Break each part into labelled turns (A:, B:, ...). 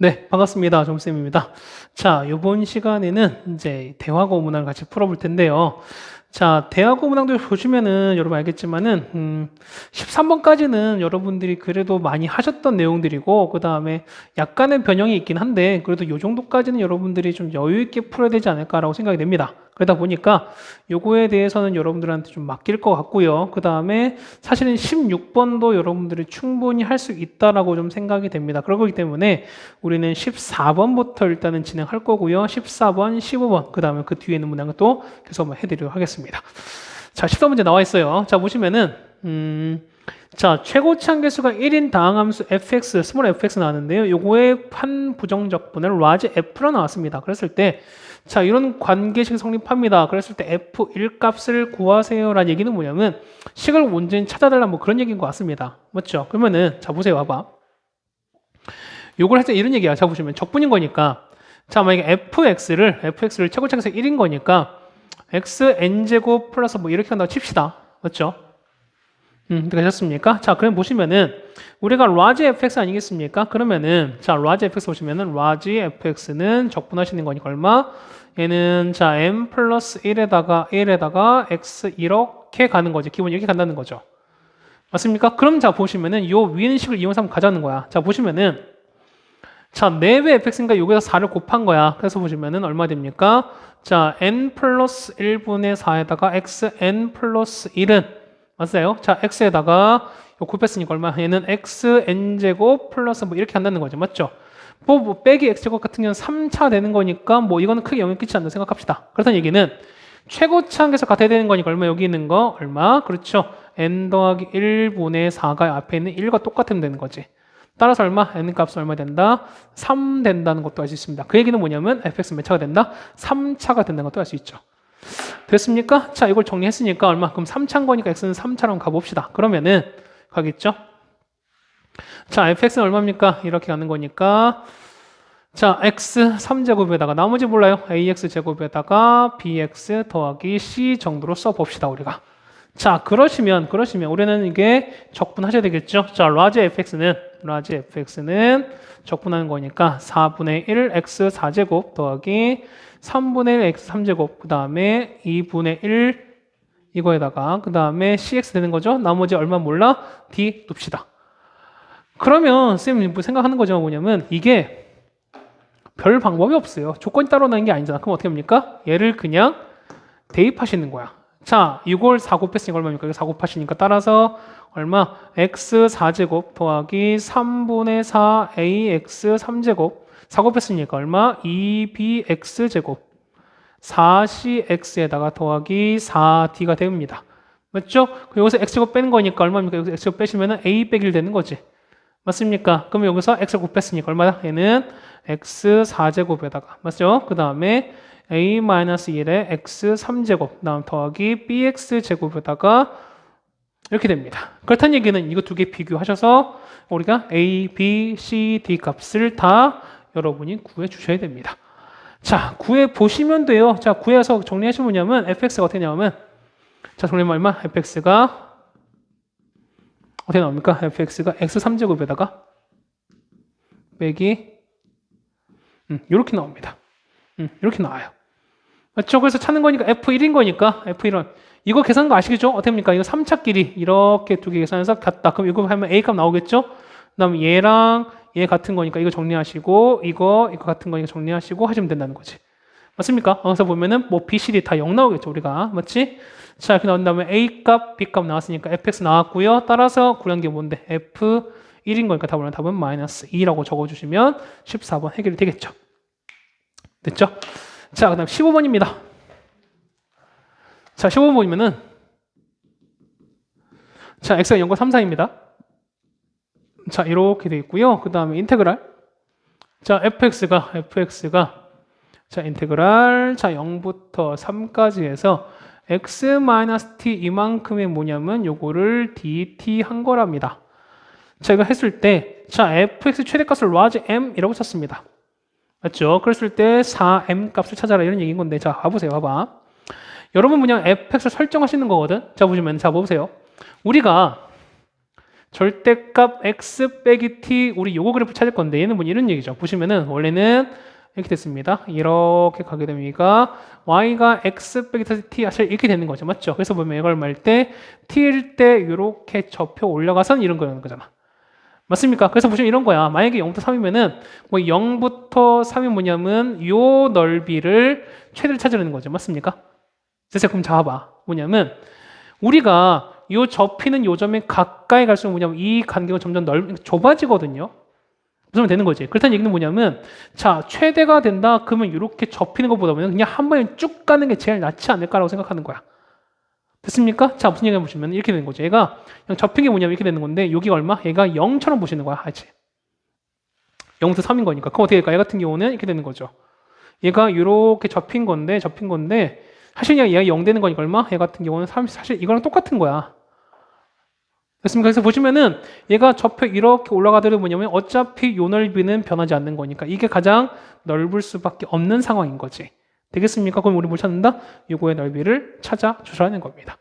A: 네, 반갑습니다. 점쌤입니다. 자, 이번 시간에는 이제 대화고 문항을 같이 풀어볼 텐데요. 자, 대화고 문항들 보시면은 여러분 알겠지만은 음, 13번까지는 여러분들이 그래도 많이 하셨던 내용들이고 그 다음에 약간의 변형이 있긴 한데 그래도 이 정도까지는 여러분들이 좀 여유 있게 풀어야 되지 않을까라고 생각이 됩니다. 그러다 보니까 요거에 대해서는 여러분들한테 좀 맡길 것 같고요. 그 다음에 사실은 16번도 여러분들이 충분히 할 수 있다라고 좀 생각이 됩니다. 그러기 때문에 우리는 14번부터 일단은 진행할 거고요. 14번, 15번, 그 다음에 그 뒤에 있는 문항을 또 계속 한번 해드리도록 하겠습니다. 자, 14문제 나와 있어요. 자, 보시면은, 음, 자, 최고치 한계수가 1인 다항함수 fx, 스몰 fx 나왔는데요. 요거의 한 부정적분을 large f로 나왔습니다. 그랬을 때, 자, 이런 관계식이 성립합니다. 그랬을 때 f1 값을 구하세요라는 얘기는 뭐냐면, 식을 온전히 찾아달라 뭐 그런 얘기인 것 같습니다. 맞죠? 그러면은, 자, 보세요. 봐봐. 요걸 할 때 이런 얘기야. 자, 보시면 적분인 거니까. 자, 만약에 fx를, fx를 한계수 1인 거니까, x n제곱 플러스 뭐 이렇게 한다고 칩시다. 맞죠? 음, 되셨습니까? 자, 그럼 보시면은 우리가 라지 fx 아니겠습니까? 그러면은 자, 라지 fx 보시면은 라지 fx는 적분하시는 거니까 얼마? 얘는 자, m 플러스 1에다가 1에다가 x 이렇게 가는 거지. 기본 이렇게 간다는 거죠. 맞습니까? 그럼 자, 보시면은 요 위는 식을 이용해서 한번 가자는 거야. 자, 보시면은 자, 4배 fx니까 여기서 4를 곱한 거야. 그래서 보시면은 얼마 됩니까? 자, n 플러스 1분의 4에다가 x n 플러스 1은 맞아요? 자, x에다가 요 곱했으니까 얼마? 얘는 x n 제곱 플러스 뭐 이렇게 한다는 거죠. 맞죠? 뭐, 뭐 빼기 x 제곱 같은 경우는 3차 되는 거니까 뭐 이거는 크게 영향 끼치지 않는다 생각합시다. 그렇다는 얘기는 최고치 한계에서 같아야 되는 거니까 얼마 여기 있는 거 얼마? 그렇죠. n 더하기 1분의 4가 앞에 있는 1과 똑같으면 되는 거지. 따라서 얼마? n 값은 얼마 된다? 3 된다는 것도 알 수 있습니다. 그 얘기는 뭐냐면 fx 몇 차가 된다? 3차가 된다는 것도 알 수 있죠. 됐습니까? 자, 이걸 정리했으니까 얼마? 그럼 3차인 거니까 x는 3차로 가봅시다. 그러면은 가겠죠? 자, fx는 얼마입니까? 이렇게 가는 거니까 자, x 3제곱에다가 나머지 몰라요. ax 제곱에다가 bx 더하기 c 정도로 써봅시다, 우리가. 자, 그러시면, 그러시면, 우리는 이게 적분하셔야 되겠죠? 자, 라지 fx는, 라지 fx는 적분하는 거니까 4분의 1 x 4제곱 더하기 3분의 1 x 3제곱, 그 다음에 2분의 1 이거에다가, 그 다음에 cx 되는 거죠? 나머지 얼마 몰라? d 둡시다. 그러면, 쌤이 뭐 생각하는 거죠? 뭐냐면, 이게 별 방법이 없어요. 조건이 따로 나는 게 아니잖아. 그럼 어떻게 합니까? 얘를 그냥 대입하시는 거야. 자, 이걸 4 곱했으니까 얼마입니까? 이거 4 곱하시니까 따라서 얼마? x 4제곱 더하기 3분의 4 ax 3제곱 4 곱했으니까 얼마? 2bx 제곱 4cx에다가 더하기 4d가 됩니다. 맞죠? 여기서 x제곱 빼는 거니까 얼마입니까? 여기서 x제곱 빼시면 a 1 되는 거지. 맞습니까? 그럼 여기서 x 곱했으니까 얼마다? 얘는 x 4제곱에다가 맞죠? 그 다음에 a-1에 x 3제곱 다음 더하기 bx 제곱에다가 이렇게 됩니다. 그렇다는 얘기는 이거 두 개 비교하셔서 우리가 a, b, c, d 값을 다 여러분이 구해 주셔야 됩니다. 자, 구해 보시면 돼요. 자, 구해서 정리하시면 뭐냐면 fx가 어떻게 나오면 자, 정리하면 얼마? fx가 어떻게 나옵니까? fx가 x 3제곱에다가 빼기 음, 이렇게 나옵니다. 음, 이렇게 나와요. 맞죠? 그래서 찾는 거니까 F1인 거니까 F1은 이거 계산한 거 아시겠죠? 어떻게 합니까? 이거 3차 길이 이렇게 두 개 계산해서 같다. 그럼 이거 하면 A 값 나오겠죠? 그다음 얘랑 얘 같은 거니까 이거 정리하시고 이거 이거 같은 거니까 정리하시고 하시면 된다는 거지. 맞습니까? 여기서 보면은 뭐 B, C, D 다 0 나오겠죠, 우리가. 맞지? 자, 이렇게 나온 다음에 A 값, B 값 나왔으니까 fx 나왔고요. 따라서 구한 게 뭔데? F1인 거니까 답은 답은 마이너스 2라고 적어주시면 14번 해결이 되겠죠. 됐죠? 자, 그 다음 15번입니다. 자, 15번 보면은 자, x가 0과 3, 4입니다. 자, 이렇게 되어 있고요. 그 다음에 인테그랄 자, fx가 fx가 자, 인테그랄 자, 0부터 3까지 해서 x-t 이만큼이 뭐냐면 요거를 dt 한 거랍니다. 자, 이거 했을 때 자, fx 최대값을 large m이라고 쳤습니다. 맞죠? 그랬을 때 4m 값을 찾아라 이런 얘기인 건데 자 봐보세요 봐봐 여러분 그냥 fx를 설정하시는 거거든 자 보시면 자 보세요 우리가 절대값 x 빼기 t 우리 요거 그래프 찾을 건데 얘는 뭐 이런 얘기죠. 보시면은 원래는 이렇게 됐습니다. 이렇게 가게 되면 얘가 y가 x 빼기 t 사실 이렇게 되는 거죠. 맞죠? 그래서 보면 이걸 말 때 t일 때 이렇게 접혀 올라가선 이런 거라는 거잖아. 맞습니까? 그래서 보시면 이런 거야. 만약에 0부터 3이면은 뭐 0부터 3이 뭐냐면 요 넓이를 최대를 찾으려는 거죠. 맞습니까? 그래서 그럼 잡아봐. 뭐냐면 우리가 요 접히는 요점에 가까이 갈수록 뭐냐면 이 간격은 점점 넓 좁아지거든요. 무슨 말 되는 거지. 그렇다는 얘기는 뭐냐면 자 최대가 된다. 그러면 이렇게 접히는 것보다는 그냥 한 번에 쭉 가는 게 제일 낫지 않을까라고 생각하는 거야. 됐습니까? 자 무슨 얘기를 보시면 이렇게 되는 거죠. 얘가 그냥 접힌 게 뭐냐면 이렇게 되는 건데 여기가 얼마? 얘가 0처럼 보시는 거야. 하지. 0부터 3인 거니까. 그럼 어떻게 될까? 얘 같은 경우는 이렇게 되는 거죠. 얘가 이렇게 접힌 건데 접힌 건데 사실 얘가 0 되는 거니까 얼마? 얘 같은 경우는 3 사실 이거랑 똑같은 거야. 됐습니까? 그래서 보시면은 얘가 접혀 이렇게 올라가더라도 뭐냐면 어차피 요 넓이는 변하지 않는 거니까 이게 가장 넓을 수밖에 없는 상황인 거지. 되겠습니까? 그럼 우리 뭘 찾는다? 요거의 넓이를 찾아 주라는 겁니다.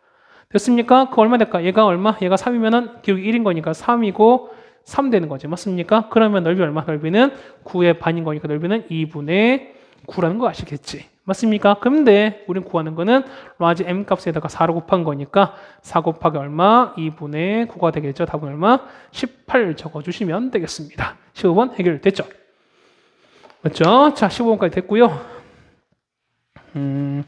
A: 됐습니까? 그 얼마 될까? 얘가 얼마? 얘가 3이면은 기울기 1인 거니까 3이고 3 되는 거지. 맞습니까? 그러면 넓이 얼마? 넓이는 9의 반인 거니까 넓이는 2분의 9라는 거 아시겠지? 맞습니까? 근데 우린 구하는 거는 라지 m 값에다가 4로 곱한 거니까 4 곱하기 얼마? 2분의 9가 되겠죠. 답은 얼마? 18 적어주시면 되겠습니다. 15번 해결됐죠? 맞죠? 자, 15번까지 됐고요. 음,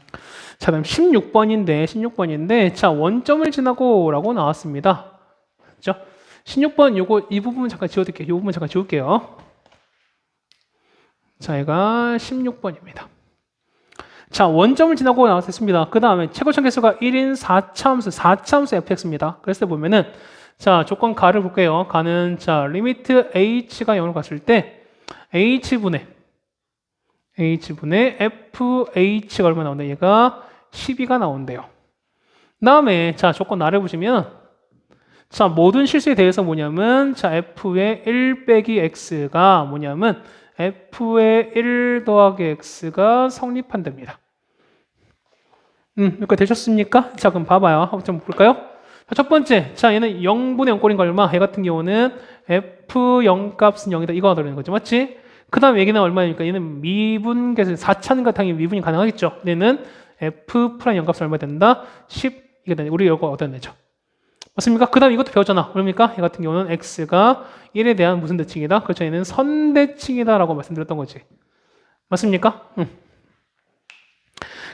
A: 자, 다음 16번인데, 16번인데, 자, 원점을 지나고 라고 나왔습니다. 그죠? 16번 요거, 이 부분 잠깐 지워둘게요. 이 부분 잠깐 지울게요. 자, 얘가 16번입니다. 자, 원점을 지나고 나왔습니다. 그 다음에 최고점 개수가 1인 4차함수, 4차함수 fx입니다. 그랬을 때 보면은, 자, 조건 가를 볼게요. 가는, 자, 리미트 h가 0으로 갔을 때, h분의, h분의 fh가 얼마 나온다? 얘가 12가 나온대요. 그 다음에, 자, 조건 나를 보시면, 자, 모든 실수에 대해서 뭐냐면, 자, f의 1 빼기 x가 뭐냐면, f의 1 더하기 x가 성립한답니다. 음, 여기까지 되셨습니까? 자, 그럼 봐봐요. 한번 좀 볼까요? 자, 첫 번째, 자, 얘는 0분의 0꼴인 거 얼마? 얘 같은 경우는 f0 값은 0이다. 이거 하더라는 거죠. 맞지? 그 다음 얘기는 얼마니까? 얘는 미분 계수 4차는 당연히 미분이 가능하겠죠. 얘는 f 프라임 0 값은 얼마 된다? 10. 이게 되네. 우리 이거 얻어내죠. 맞습니까? 그 다음 이것도 배웠잖아. 그러니까 얘 같은 경우는 x가 1에 대한 무슨 대칭이다? 그렇죠. 얘는 선대칭이다라고 말씀드렸던 거지. 맞습니까? 응.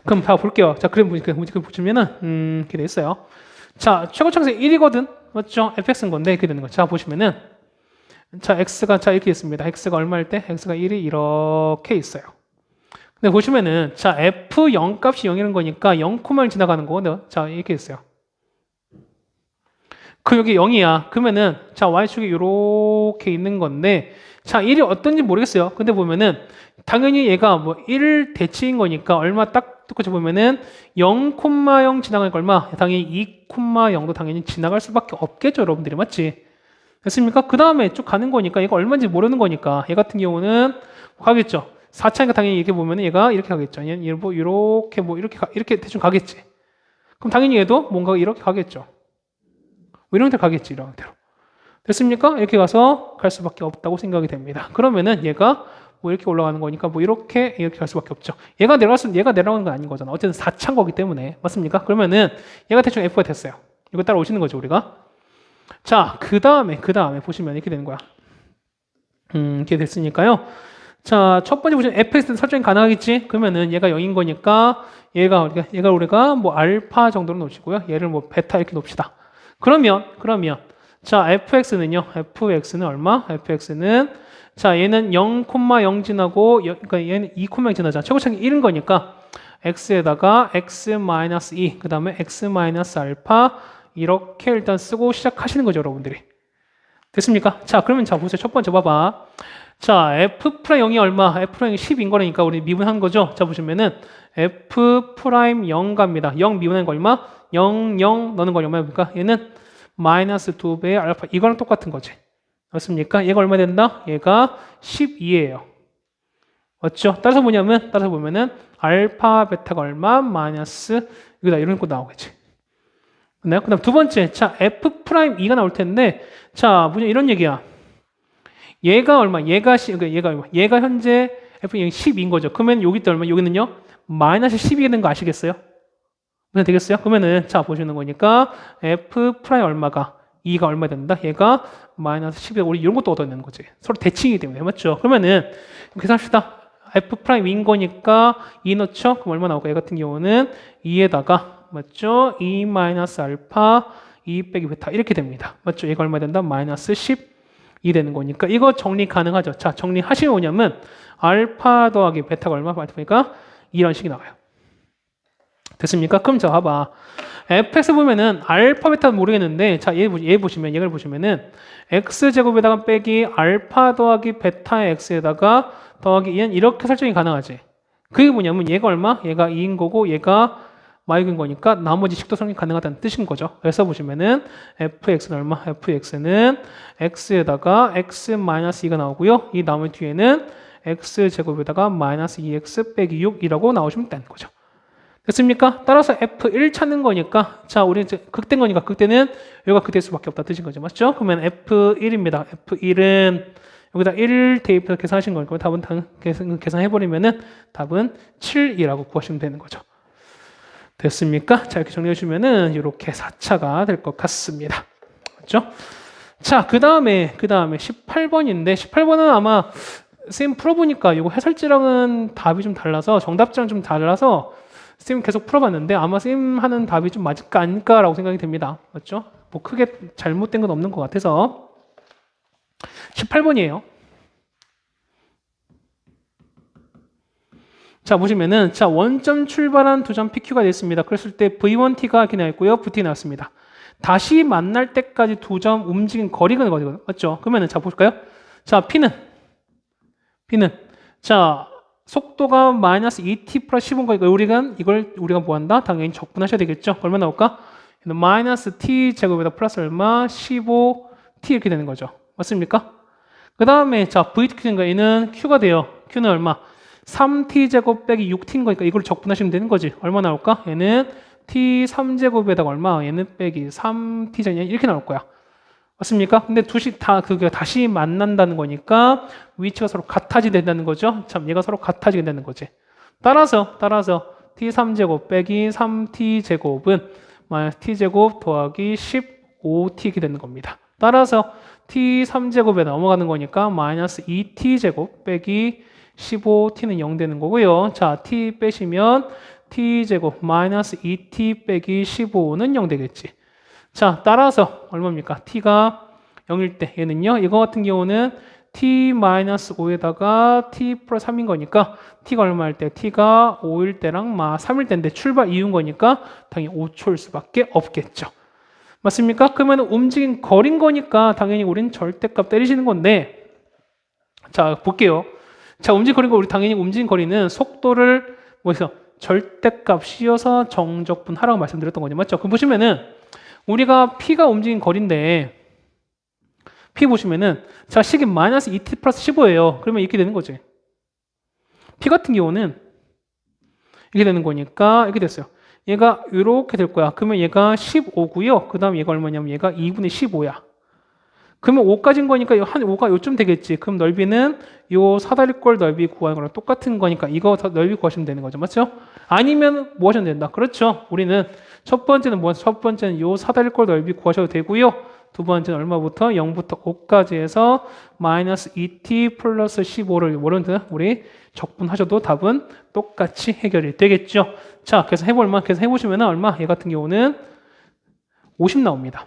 A: 그럼 봐 볼게요. 자, 그림 보니까 보시면은 음, 이렇게 돼 있어요. 자, 최고차에서 1이거든. 맞죠? fx인 건데 이렇게 되는 거. 자, 보시면은 자, x가 자 이렇게 있습니다. x가 얼마일 때 x가 1이 이렇게 있어요. 근데 보시면은 자, f0 값이 0이라는 거니까 0코마를 지나가는 거거든. 자, 이렇게 있어요. 그 여기 0이야. 그러면은 자 y축이 이렇게 있는 건데 자 1이 어떤지 모르겠어요. 근데 보면은 당연히 얘가 뭐 1 대칭인 거니까 얼마 딱 똑같이 보면은 0,0 지나가니까 얼마? 당연히 2,0도 당연히 지나갈 수밖에 없겠죠, 여러분들이 맞지? 됐습니까? 그 다음에 쭉 가는 거니까 얘가 얼마인지 모르는 거니까 얘 같은 경우는 가겠죠. 4차니까 당연히 이렇게 보면 얘가 이렇게 가겠죠. 얘는 뭐 이렇게 뭐 이렇게 가, 이렇게 대충 가겠지. 그럼 당연히 얘도 뭔가 이렇게 가겠죠. 뭐 이런 데 가겠지 이런 대로 됐습니까? 이렇게 가서 갈 수밖에 없다고 생각이 됩니다. 그러면은 얘가 뭐 이렇게 올라가는 거니까 뭐 이렇게 이렇게 갈 수밖에 없죠. 얘가 내려갔으면 얘가 내려가는 건 아닌 거잖아. 어쨌든 4차인 거기 때문에 맞습니까? 그러면은 얘가 대충 F가 됐어요. 이거 따라 오시는 거죠 우리가. 자, 그 다음에 그 다음에 보시면 이렇게 되는 거야. 음, 이렇게 됐으니까요. 자, 첫 번째 보시면 fx 설정이 가능하겠지? 그러면은 얘가 0인 거니까 얘가 우리가 얘가 우리가 뭐 알파 정도로 놓으시고요. 얘를 뭐 베타 이렇게 놓읍시다. 그러면 그러면 자 fx는요. fx는 얼마? fx는 자 얘는 0,0 지나고 그러니까 얘는 2,0 지나자. 최고차이 1인 거니까 x에다가 x-2 그 다음에 x-알파 이렇게 일단 쓰고 시작하시는 거죠 여러분들이 됐습니까? 자 그러면 자 보세요 첫 번째 봐봐 자 f 프라임 0이 얼마? f 프라임 10인 거니까 우리 미분한 거죠 자 보시면은 f 프라임 0 갑니다 0 미분한 거 얼마? 0, 0 넣는 거 얼마입니까? 얘는 마이너스 2배의 알파 이거랑 똑같은 거지. 맞습니까? 얘가 얼마 된다? 얘가 12예요. 맞죠? 따라서 뭐냐면 따라서 보면은 알파 베타가 얼마? 마이너스 이거다 이런 거 나오겠지. 네, 그 다음 두 번째, 자 f 프라임 2가 나올 텐데, 자 뭐냐 이런 얘기야. 얘가 얼마? 얘가 시, 그러니까 얘가 얼마? 얘가 현재 f 10인 거죠. 그러면 여기 때 얼마? 여기는요 마이너스 12가 되는 거 아시겠어요? 네, 되겠어요? 그러면은 자 보시는 거니까 f 프라임 얼마가 2가 얼마 된다? 얘가 마이너스 12. 우리 이런 것도 얻어내는 거지. 서로 대칭이기 때문에 맞죠? 그러면은 계산합시다. f 프라임인 거니까 2 넣죠? 그럼 얼마 나올까? 얘 같은 경우는 2에다가 맞죠? 2 마이너스 알파 2 빼기 베타 이렇게 됩니다. 맞죠? 얘가 얼마 된다? 마이너스 10 이 되는 거니까 이거 정리 가능하죠? 자 정리하시면 뭐냐면 알파 더하기 베타가 얼마? 보니까 이런 식이 나와요. 됐습니까? 그럼 자 봐봐. fx 보면은 알파 베타 모르겠는데 자 얘 얘 보시면 얘를 보시면은 x 제곱에다가 빼기 알파 더하기 베타 x에다가 더하기 2는 이렇게 설정이 가능하지. 그게 뭐냐면 얘가 얼마? 얘가 2인 거고 얘가 마이인 거니까 나머지 식도 설정이 가능하다는 뜻인 거죠. 그래서 보시면은 fx는 얼마? fx는 x에다가 x 마이너스 2가 나오고요. 이 나머지 뒤에는 x 제곱에다가 마이너스 2x 빼기 6이라고 나오시면 되는 거죠. 됐습니까? 따라서 F1 찾는 거니까 자 우리 이제 극된 거니까 극대는 여기가 극될 수밖에 없다 뜻인 거죠 맞죠? 그러면 F1입니다 F1은 여기다 1 대입해서 계산하신 거니까 답은 당, 계산, 계산해버리면은 답은 7이라고 구하시면 되는 거죠 됐습니까? 자 이렇게 정리해 주면은 이렇게 4차가 될 것 같습니다 맞죠? 자 그 다음에 그 다음에 18번인데 18번은 아마 쌤 풀어보니까 이거 해설지랑은 답이 좀 달라서 정답지랑 좀 달라서 쌤 계속 풀어봤는데 아마 쌤 하는 답이 좀 맞을까 아닐까라고 생각이 됩니다. 맞죠? 뭐 크게 잘못된 건 없는 것 같아서 18번이에요. 자 보시면은 자 원점 출발한 두 점 PQ가 됐습니다. 그랬을 때 V1T가 이렇게 나왔고요. VT 나왔습니다. 다시 만날 때까지 두 점 움직인 거리가 거리거든요. 맞죠? 그러면은 자 볼까요? 자 P는 P는 자 속도가 마이너스 2t 플러스 15인 거니까 우리가 이걸 우리가 뭐 한다? 당연히 적분하셔야 되겠죠. 얼마 나올까? 마이너스 t 제곱에다 플러스 얼마? 15t 이렇게 되는 거죠. 맞습니까? 그 다음에 자 vq인가 얘는 q가 돼요. q는 얼마? 3t 제곱 빼기 6t인 거니까 이걸 적분하시면 되는 거지. 얼마 나올까? 얘는 t 3제곱에다가 얼마? 얘는 빼기 3t 전 이렇게 나올 거야. 맞습니까? 근데 두식 다 그게 다시 만난다는 거니까 위치가 서로 같아지게 된다는 거죠. 참 얘가 서로 같아지게 되는 거지. 따라서 따라서 t3제곱 빼기 3t제곱은 마이너스 t제곱 더하기 15t 이 되는 겁니다. 따라서 t3제곱에 넘어가는 거니까 마이너스 2t제곱 빼기 15t는 0 되는 거고요. 자, t 빼시면 t제곱 마이너스 2t 빼기 15는 0 되겠지. 자, 따라서 얼마입니까? t가 0일 때 얘는요. 이거 같은 경우는 t-5에다가 t 플러스 3인 거니까 t가 얼마일 때? t가 5일 때랑 마 3일 때인데 출발 이유인 거니까 당연히 5초일 수밖에 없겠죠. 맞습니까? 그러면 움직인 거린 거니까 당연히 우리는 절대값 때리시는 건데 자, 볼게요. 자, 움직인 거리가 우리 당연히 움직인 거리는 속도를 뭐해서 절대값 씌워서 정적분 하라고 말씀드렸던 거죠. 맞죠? 그럼 보시면은 우리가 P가 움직인 거리인데 P 보시면은 자 식이 마이너스 2t 플러스 15예요. 그러면 이렇게 되는 거지. P 같은 경우는 이렇게 되는 거니까 이렇게 됐어요. 얘가 이렇게 될 거야. 그러면 얘가 15고요. 그 다음 얘가 얼마냐면 얘가 2분의 15야. 그러면 5까지인 거니까 한 5가 요쯤 되겠지. 그럼 넓이는 요 사다리꼴 넓이 구하는 거랑 똑같은 거니까 이거 넓이 구하시면 되는 거죠. 맞죠? 아니면 뭐 하시면 된다. 그렇죠. 우리는 첫 번째는 뭐, 첫 번째는 요 사다리꼴 넓이 구하셔도 되고요. 두 번째는 얼마부터? 0부터 5까지 해서 마이너스 2t 플러스 15를 모르는 우리 적분하셔도 답은 똑같이 해결이 되겠죠. 자, 그래서 해볼만, 그래서 해보시면 얼마? 얘 같은 경우는 50 나옵니다.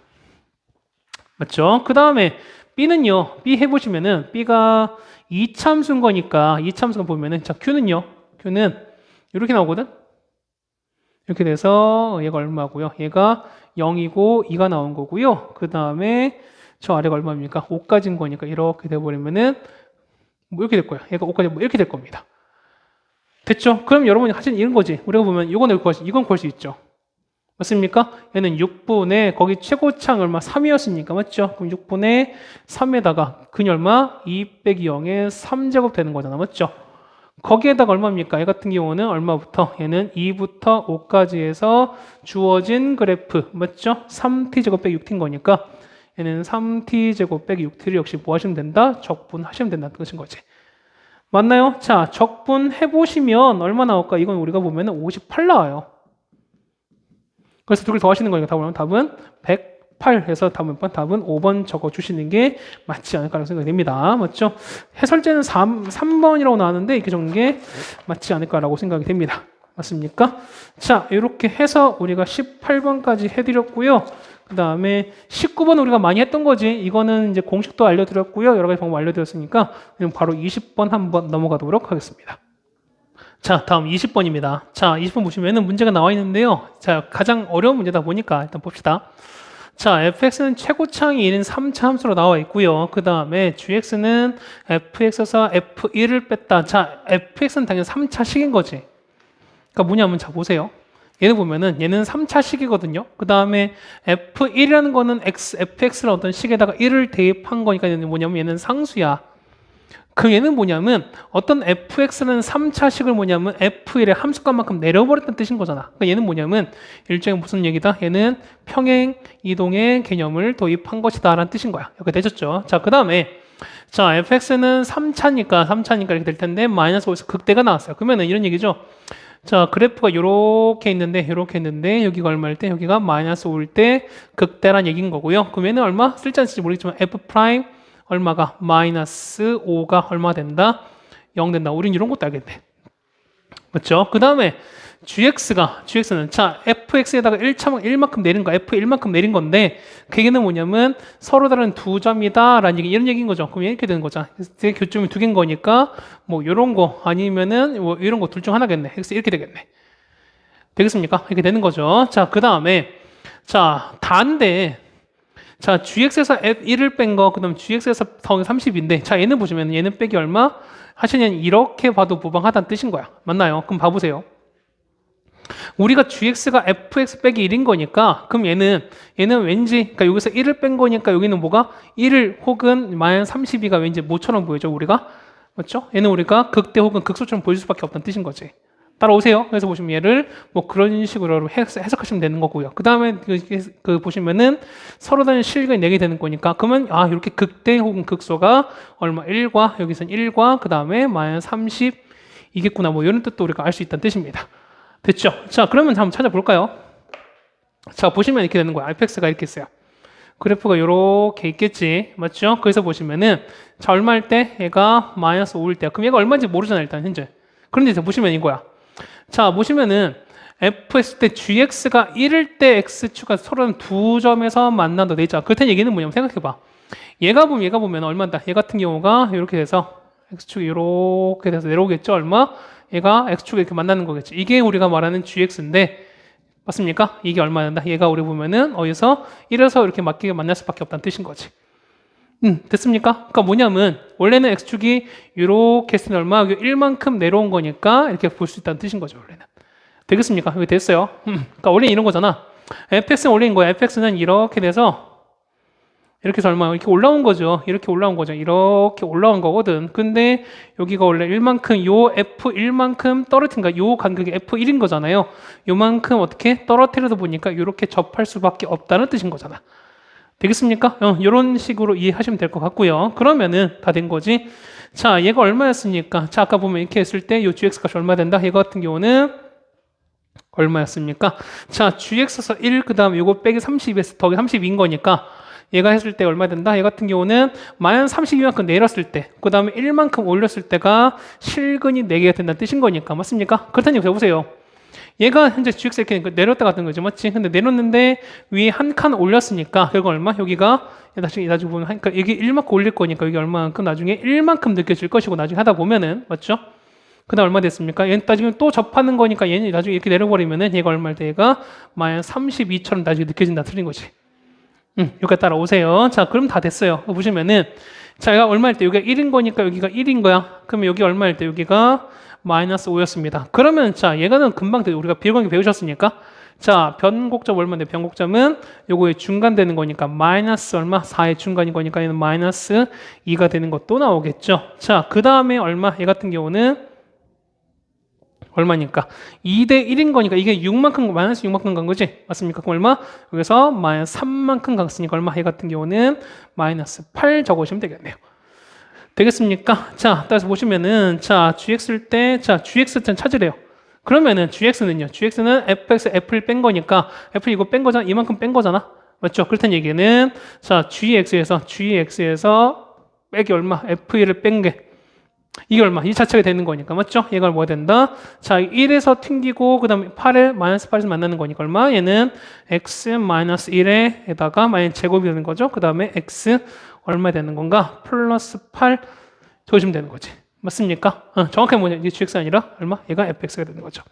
A: 맞죠? 그 다음에 B는요, B 해보시면은 B가 이참수인 거니까 이참수가 보면은 자, Q는요, Q는 이렇게 나오거든? 이렇게 돼서 얘가 얼마고요? 얘가 0이고 2가 나온 거고요. 그 다음에 저 아래가 얼마입니까? 5까지인 거니까 이렇게 돼버리면은 뭐 이렇게 될 거야. 얘가 5까지 뭐 이렇게 될 겁니다. 됐죠? 그럼 여러분이 하신 이런 거지. 우리가 보면 이건 구할 수, 이건 구할 수 있죠. 맞습니까? 얘는 6분의 거기 최고창 얼마? 3이었으니까 맞죠? 그럼 6분의 3에다가 근이 얼마? 2 빼기 0의 3제곱 되는 거잖아. 맞죠? 거기에다가 얼마입니까? 얘 같은 경우는 얼마부터? 얘는 2부터 5까지 해서 주어진 그래프 맞죠? 3t 제곱 빼기 6t인 거니까 얘는 3t 제곱 빼기 6t를 역시 뭐 하시면 된다? 적분하시면 된다는 뜻인 거지. 맞나요? 자, 적분 해 보시면 얼마 나올까? 이건 우리가 보면은 58 나와요. 그래서 두개더 하시는 거니까 답은 답은 108 해서 답은 번 답은 5번 적어 주시는 게 맞지 않을까라는 생각이 됩니다. 맞죠? 해설제는 3, 3번이라고 나왔는데 이렇게 적는 게 맞지 않을까라고 생각이 됩니다. 맞습니까? 자, 이렇게 해서 우리가 18번까지 해드렸고요. 그 다음에 19번 우리가 많이 했던 거지. 이거는 이제 공식도 알려드렸고요. 여러 가지 방법 알려드렸으니까 바로 20번 한번 넘어가도록 하겠습니다. 자, 다음 20번입니다. 자, 20번 보시면은 문제가 나와 있는데요. 자, 가장 어려운 문제다 보니까 일단 봅시다. 자, fx는 최고차항이 1인 3차 함수로 나와 있고요. 그 다음에 gx는 fx에서 f1을 뺐다. 자, fx는 당연히 3차식인 거지. 그러니까 뭐냐면 자 보세요. 얘는 보면은 얘는 3차식이거든요. 그 다음에 f1이라는 거는 x, fx라는 어떤 식에다가 1을 대입한 거니까 얘는 뭐냐면 얘는 상수야. 그 얘는 뭐냐면 어떤 fx라는 3차식을 뭐냐면 f1의 함수값만큼 내려버렸다는 뜻인 거잖아. 그러니까 얘는 뭐냐면 일종의 무슨 얘기다? 얘는 평행 이동의 개념을 도입한 것이다 라는 뜻인 거야. 이렇게 되셨죠? 자, 그 다음에 자 fx는 3차니까 3차니까 이렇게 될 텐데 마이너스 5에서 극대가 나왔어요. 그러면은 이런 얘기죠. 자 그래프가 이렇게 있는데 이렇게 있는데 여기가 얼마일 때 여기가 마이너스 5일 때 극대란 얘기인 거고요. 그러면은 얼마 쓸지 안 쓸지 모르겠지만 f 프라임 얼마가 마이너스 5가 얼마 된다? 0 된다. 우린 이런 것도 알겠네. 맞죠? 그 다음에 gx가 gx는 자 fx에다가 1차 1만큼 내린 거 f1만큼 내린 건데 그게는 뭐냐면 서로 다른 두 점이다 라는 얘기 이런 얘기인 거죠. 그럼 이렇게 되는 거죠. 제 교점이 두 개인 거니까 뭐 이런 거 아니면은 뭐 이런 거 둘 중 하나겠네. x 이렇게 되겠네. 되겠습니까? 이렇게 되는 거죠. 자, 그 다음에 자 단데 자, gx에서 f1을 뺀 거, 그 다음 gx에서 더하기 30인데, 자, 얘는 보시면 얘는 빼기 얼마? 하시면 이렇게 봐도 무방하다는 뜻인 거야. 맞나요? 그럼 봐보세요. 우리가 gx가 fx 빼기 1인 거니까, 그럼 얘는, 얘는 왠지, 그러니까 여기서 1을 뺀 거니까 여기는 뭐가? 1 혹은 마이너스 32가 왠지 뭐처럼 보이죠, 우리가? 맞죠? 얘는 우리가 극대 혹은 극소처럼 보일 수밖에 없다는 뜻인 거지. 따라오세요. 그래서 보시면 얘를 뭐 그런 식으로 해석하시면 되는 거고요. 그 다음에 그, 그 보시면은 서로 다른 실근이 내게 되는 거니까 그러면 아 이렇게 극대 혹은 극소가 얼마 1과 여기서는 1과 그 다음에 마이너스 30 이겠구나 뭐 이런 뜻도 우리가 알 수 있다는 뜻입니다. 됐죠? 자 그러면 한번 찾아볼까요? 자 보시면 이렇게 되는 거야. fx가 이렇게 있어요. 그래프가 이렇게 있겠지 맞죠? 그래서 보시면은 자 얼마일 때 얘가 마이너스 5일 때 그럼 얘가 얼마인지 모르잖아 일단 현재 그런데 보시면 이거야 자, 보시면은 fx 때 gx가 1일 때 x축가 서로 두 점에서 만난다 돼 있잖아. 그렇다는 얘기는 뭐냐면 생각해봐. 얘가 보면 얘가 보면 얼마다? 얘 같은 경우가 이렇게 돼서 x축이 이렇게 돼서 내려오겠죠. 얼마? 얘가 x축이 이렇게 만나는 거겠지. 이게 우리가 말하는 gx인데 맞습니까? 이게 얼마 된다? 얘가 우리 보면은 어디서 1에서 이렇게 맞게 만날 수밖에 없다는 뜻인 거지. 음, 됐습니까? 그러니까 뭐냐면 원래는 x축이 이렇게 했으면 얼마? 1만큼 내려온 거니까 이렇게 볼 수 있다는 뜻인 거죠, 원래는. 되겠습니까? 여기 됐어요. 음, 그러니까 원래 이런 거잖아. fx는 원래인 거야. fx는 이렇게 돼서 이렇게 얼마? 이렇게 올라온 거죠. 이렇게 올라온 거죠. 이렇게 올라온 거거든. 근데 여기가 원래 1만큼 요 f1만큼 떨어진가? 요 간격이 f1인 거잖아요. 요만큼 어떻게 떨어뜨려다 보니까 이렇게 접할 수밖에 없다는 뜻인 거잖아. 되겠습니까? 어, 이런 식으로 이해하시면 될 것 같고요. 그러면은 다 된 거지. 자, 얘가 얼마였습니까? 자, 아까 보면 이렇게 했을 때 이 gx 값이 얼마 된다? 얘 같은 경우는 얼마였습니까? 자, gx에서 1, 그 다음 요거 빼기 30에서 더하기 30인 거니까 얘가 했을 때 얼마 된다? 얘 같은 경우는 마이너스 32만큼 내렸을 때, 그 다음에 1만큼 올렸을 때가 실근이 4개가 된다는 뜻인 거니까. 맞습니까? 그렇다니 보세요. 얘가 현재 GX 이렇게 내렸다 같은 거죠. 맞지? 근데 내렸는데 위에 한 칸 올렸으니까 결국 얼마? 여기가 나중에 나중에 보면 그러니까 여기 1만큼 올릴 거니까 여기 얼마만큼 나중에 1만큼 느껴질 것이고 나중에 하다 보면은 맞죠? 그다음 얼마 됐습니까? 얘는 따지면 또 접하는 거니까 얘는 나중에 이렇게 내려버리면은 얘가 얼마일 때 얘가 마이너스 32처럼 나중에 느껴진다 틀린 거지. 음, 여기까 따라오세요. 자, 그럼 다 됐어요. 보시면은 자, 얘가 얼마일 때 여기가 1인 거니까 여기가 1인 거야. 그러면 여기 얼마일 때 여기가 마이너스 5였습니다. 그러면 자, 얘가는 금방 우리가 비관계 배우셨으니까 자, 변곡점 얼마인데 변곡점은 요거의 중간 되는 거니까 마이너스 얼마? 4의 중간인 거니까 얘는 마이너스 2가 되는 것도 나오겠죠. 자, 그 다음에 얼마? 얘 같은 경우는 얼마니까 2대 1인 거니까 이게 6만큼 마이너스 6만큼 간 거지 맞습니까? 그럼 얼마? 여기서 마이너스 3만큼 갔으니까 얼마? 얘 같은 경우는 마이너스 8 적어주시면 되겠네요. 되겠습니까? 자, 따라서 보시면은 자 gx일 때 자 gx 는 찾으래요. 그러면은 gx는요. gx는 fx f를 뺀 거니까 f 이거 뺀 거잖아. 이만큼 뺀 거잖아. 맞죠? 그렇다는 얘기는 자 gx에서 gx에서 빼기 얼마? f1을 뺀 게 이게 얼마? 이 자체가 되는 거니까 맞죠? 얘가 뭐가 된다? 자 1에서 튕기고 그 다음에 8을 마이너스 8에서 만나는 거니까 얼마? 얘는 x 마이너스 1에다가 마이너스 제곱이 되는 거죠. 그 다음에 x 얼마 되는 건가? 플러스 8 적으시면 되는 거지. 맞습니까? 어, 정확하게 뭐냐? 이게 gx 아니라 얼마? 얘가 fx가 되는 거죠.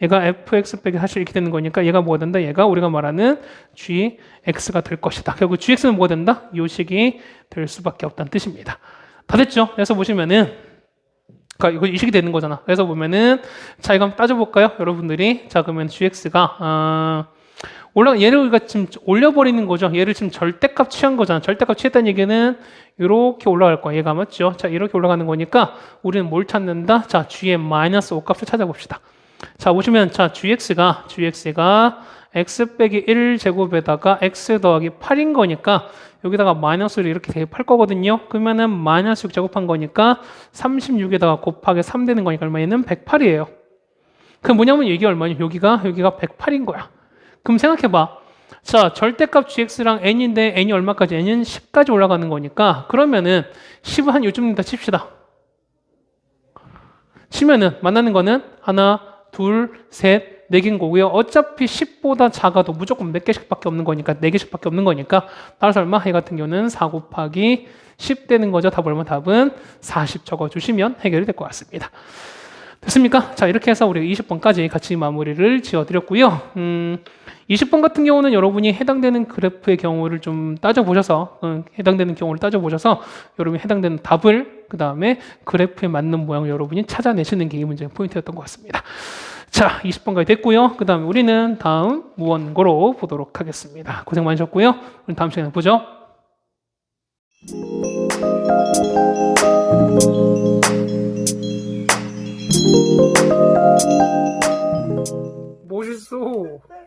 A: 얘가 fx 빼기 사실 이렇게 되는 거니까 얘가 뭐가 된다? 얘가 우리가 말하는 gx가 될 것이다. 결국 gx는 뭐가 된다? 요식이 될 수밖에 없다는 뜻입니다. 다 됐죠? 그래서 보시면은 그러니까 이거 이식이 되는 거잖아. 그래서 보면은 자 이거 한번 따져볼까요, 여러분들이? 자 그러면 gx가 어, 올라 얘를 우리가 지금 올려버리는 거죠. 얘를 지금 절대값 취한 거잖아. 절대값 취했다는 얘기는 이렇게 올라갈 거야. 얘가 맞죠? 자 이렇게 올라가는 거니까 우리는 뭘 찾는다? 자 g의 마이너스 5 값을 찾아봅시다. 자 보시면 자 gx가 gx가 x 빼기 1 제곱에다가 x 더하기 8인 거니까 여기다가 마이너스를 이렇게 대입할 거거든요. 그러면은 마이너스 6 제곱한 거니까 36에다가 곱하기 3 되는 거니까 얼마에는 108이에요. 그럼 뭐냐면 이게 얼마냐? 여기가 여기가 108인 거야. 그럼 생각해봐. 자, 절대값 gx랑 n인데 n이 얼마까지? n은 10까지 올라가는 거니까 그러면은 10은 한 요쯤 다 칩시다. 치면은 만나는 거는 하나, 둘, 셋, 네 개인 거고요. 어차피 10보다 작아도 무조건 몇 개씩밖에 없는 거니까 네 개씩밖에 없는 거니까 따라서 얼마? 이 같은 경우는 4 곱하기 10 되는 거죠. 답 얼마? 답은 40 적어주시면 해결이 될 것 같습니다. 됐습니까? 자, 이렇게 해서 우리가 20번까지 같이 마무리를 지어드렸고요. 음, 20번 같은 경우는 여러분이 해당되는 그래프의 경우를 좀 따져보셔서, 어, 해당되는 경우를 따져보셔서 여러분이 해당되는 답을 그 다음에 그래프에 맞는 모양을 여러분이 찾아내시는 게 이 문제의 포인트였던 것 같습니다. 자, 20번까지 됐고요. 그 다음에 우리는 다음 무원고로 보도록 하겠습니다. 고생 많으셨고요. 우리 다음 시간에 보죠. 멋있어. 네.